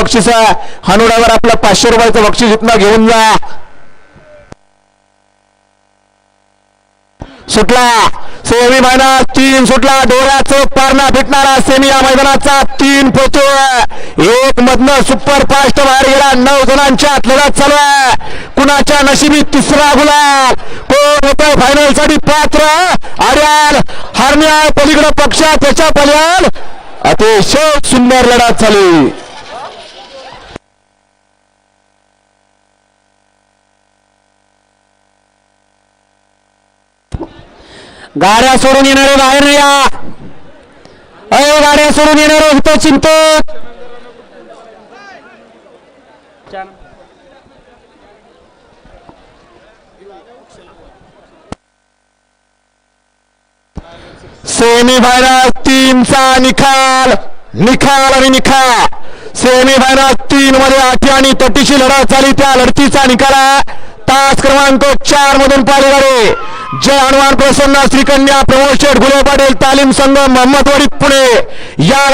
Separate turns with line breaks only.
बक्षीस आहे. हनुडावर आपलं पाचशे रुपयाचं बक्षीस इथनं घेऊन जा. सुटला. सेमी मैदान तीन सुटला. डोळ्याचं पारणा फिटणारा सेमी या मैदानाचा तीन पोहतोय एक मधनं सुपर फास्ट बाहेर गेला. नऊ जणांच्या आत लढत चालू आहे. कुणाच्या नशिबी तिसरा गुलाल? कोण होतोय फायनलसाठी पात्र? आर्याल हरण्या पलीकडे पक्षा त्याच्या पल्याल. अतिशय सुंदर लढत झाली गाड्या सोडून येणारे बाहेर या. अय गाड्या सोडून येणारे होतं चिंतक सेमी फायनल तीनचा निकाल निकाल आणि निकाल सेमी फायनल तीन मध्ये आठी आणि तटीशी लढत झाली. त्या लढतीचा निकाल तास क्रमांक चार मधून पाहिले झाले जय हनुमान प्रसन्न श्रीकन्या प्रमोद शेठ गुले पाटील तालीम संघ महम्मदवाडी पुणे. या